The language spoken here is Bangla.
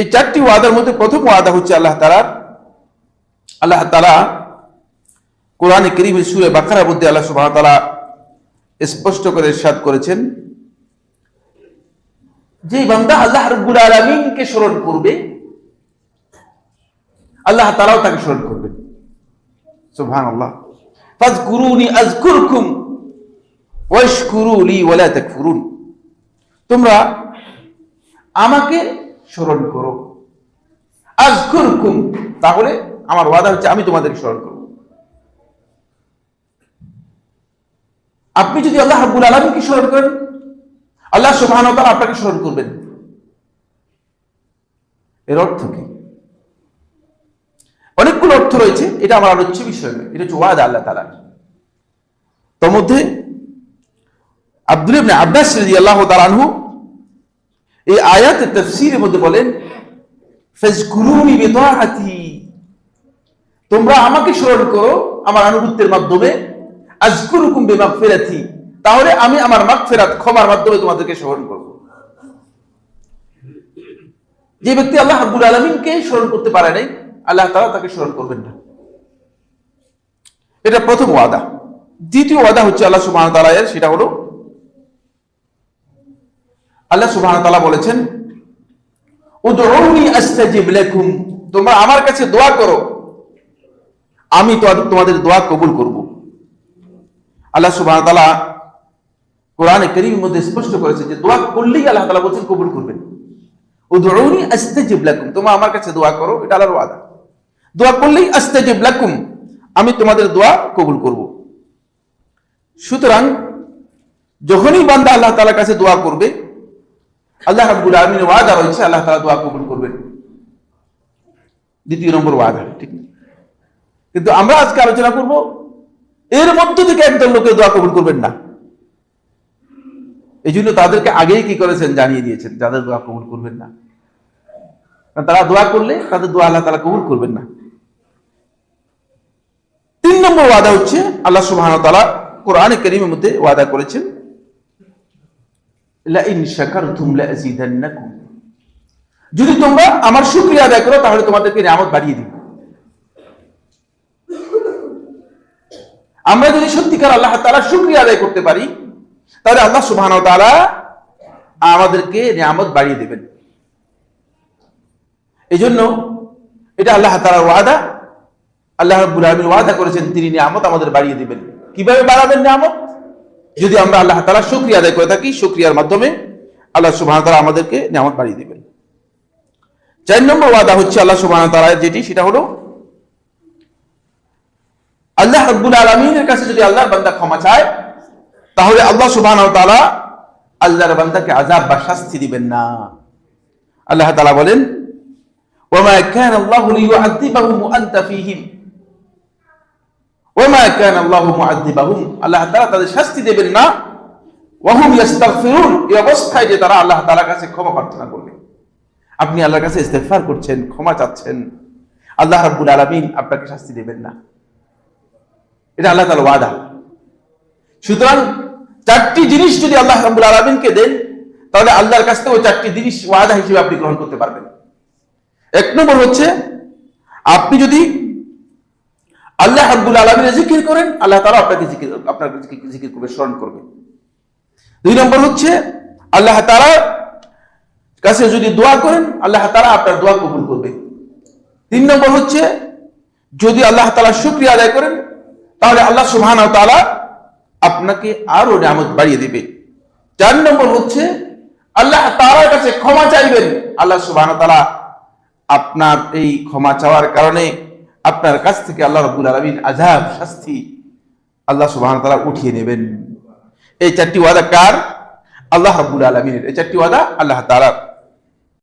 এই চারটি ওয়াদার মধ্যে প্রথম ওয়াদা হচ্ছে আল্লাহ তালার আল্লাহ তালা কোরআনে করিমের সুরে বাখারার মধ্যে আল্লাহ সুবাহ তালা স্পষ্ট করে ইরশাদ করেছেন। যে বান্দা আল্লাহ রব্বুল আলমিনকে স্মরণ করবে, আল্লাহ তালাও তাকে স্মরণ করবেন। সুবহান আল্লাহ ফাজকুরুনি আজকুরকুম ওয়াশকুরু লি ওয়ালা তাকফুরুন। তোমরা আমাকে স্মরণ করো। আজকুরকুম, তাহলে আমার ওয়াদা হচ্ছে আমি তোমাদেরকে স্মরণ করব। আপনি যদি আল্লাহ রাব্বুল আলামিনকে স্মরণ করেন, আল্লাহ তাআলা আপনাকে স্মরণ করবেন। এর অর্থ কি? অনেকগুলো অর্থ রয়েছে, এটা আমার আলোচ্য বিষয় নয়, এটা হচ্ছে ওয়াদা আল্লাহ তাআলার। তোর মধ্যে আব্দুল আব্বাস রাদিয়াল্লাহু তাআলা আনহু এই আয়াতের তাফসীরের মধ্যে বলেন তোমরা আমাকে স্মরণ করো আমার আনুগত্যের মাধ্যমে, আজকুরুকুম বিমাগফিরাতি তাহলে আমি আমার মাগফিরাত ক্ষমার মাধ্যমে তোমাদেরকে স্মরণ করব। যে ব্যক্তি আল্লাহ রাব্বুল আলামিনকে স্মরণ করতে পারে নাই, আল্লাহ তাআলা তাকে স্মরণ করবেন না। এটা প্রথম ওয়াদা। দ্বিতীয় ওয়াদা হচ্ছে আল্লাহ ওয়া তাআলা সেটা হলো আল্লাহ তাআলা বলেছেন তোমরা আমার কাছে দোয়া করো, আমি তোমাদের দোয়া কবুল করব। আল্লাহ তাআলা কোরআনে কারীমের মধ্যে স্পষ্ট করেছে যে দোয়া করলেই আল্লাহ তাআলা বলেছেন কবুল করবেন। উদউনি আস্তাজিব লাকুম। তোমরা আমার কাছে দোয়া করো, এটা আল্লাহর ওয়াদা। দোয়া করলেই আস্তাজিব লাকুম, আমি তোমাদের দোয়া কবুল করব। সুতরাং যখনই বান্দা আল্লাহ তাআলার কাছে দোয়া করবে আল্লাহ রাব্বুল আলামিনের ওয়াদা রয়েছে, আল্লাহ তাআলা দোয়া কবুল করবেন। দ্বিতীয় নম্বর ওয়াদা, ঠিক কিন্তু আমরা আজকে আলোচনা করব, এর মধ্য থেকে একদল লোকের দোয়া কবুল করবেন না। এই জন্য তাদেরকে আগেই কি করেছেন জানিয়ে দিয়েছেন, যাদের দোয়া কবুল করবেন না। তারা দোয়া করলে তাদের দোয়া আল্লাহ তালা কবুল করবেন না। তিন নম্বর ওয়াদা হচ্ছে, আল্লাহ সুবহান তালা কোরআনে করিমের মধ্যে ওয়াদা করেছেন লাইন শাকারতুম লাযিদান্নাকুম যদি তোমরা আমার শুকরিয়া আদায় করো, তাহলে তোমাদেরকে নিয়ামত বাড়িয়ে দিব। আমরা যদি সত্যিকার আল্লাহ তাআলা শুকরিয়া আদায় করতে পারি, তাহলে আল্লাহ সুবহানাহু ওয়া তাআলা আমাদেরকে নিয়ামত বাড়িয়ে দেবেন। এই জন্য এটা আল্লাহ তাআলার ওয়াদা, আল্লাহ রাব্বুল আলামিন ওয়াদা করেছেন, তিনি নিয়ামত আমাদের বাড়িয়ে দিবেন। কীভাবে বাড়াবেন নিয়ামত? যদি আমরা আল্লাহ তালা শুকরিয়া আদায় করে থাকি, শুকরিয়ার মাধ্যমে আল্লাহ সুবহানাহু ওয়া তাআলা আমাদেরকে নিয়ামত বাড়িয়ে দেবেন। চার নম্বর ওয়াদা হচ্ছে আল্লাহ ওয়া তাআলার যেটি, সেটা হলো আল্লাহ রাব্বুল আলামিনের কাছে যদি আল্লাহর বান্দা ক্ষমা চায়, তাহলে আল্লাহ সুবহানাহু ওয়া তাআলা আল্লাহর বান্দাকে আযাব বা শাস্তি দিবেন না। আল্লাহ তালা বলেন ওয়ামা কান আল্লাহু কান আল্লাহু আল্লাহ তাদের শাস্তি দেবেন না। ওয়াহুম অবস্থায় যে তারা আল্লাহ কাছে ক্ষমা প্রার্থনা আপনি আল্লাহর কাছে করছেন, ক্ষমা চাচ্ছেন। আল্লাহ আপনাকে শাস্তি দেবেন না। এটা আল্লাহ ওয়াদা। সুতরাং চারটি জিনিস যদি আল্লাহ রাব্বুল আলামিনকে দেন, তাহলে আল্লাহর কাছ থেকে ওই চারটি জিনিস ওয়াদা হিসেবে আপনি গ্রহণ করতে পারবেন। এক নম্বর হচ্ছে, আপনি যদি আল্লাহ রাব্বুল আলামিনের জিকির করেন, আল্লাহ তাআলা আপনাকে জিকির, আপনার জিকির করবে, স্মরণ করবে। দুই নম্বর হচ্ছে, আল্লাহ তাআলা কাছে যদি দোয়া করেন, আল্লাহ তাআলা আপনার দোয়া কবুল করবে। তিন নম্বর হচ্ছে, যদি আল্লাহ তাআলা শুকরিয়া আদায় করেন, তাহলে আল্লাহ সুবহানাহু ওয়া তাআলা আপনাকে আরও নামত বাড়িয়ে দিবে। চার নম্বর হচ্ছে, আল্লাহ তাআলার কাছে ক্ষমা চাইবেন, আল্লাহ সুবহানাহু ওয়া তাআলা আপনার এই ক্ষমা চাওয়ার কারণে আপনার কাছ থেকে আল্লাহ রবুল আলমিন আজাব শাস্তি আল্লাহ সুবাহ তারা উঠিয়ে নেবেন। এই চারটি ওয়াদা কার? আল্লাহ রবুল আলমিনের। এই চারটি ওয়াদা আল্লাহ তাআলার।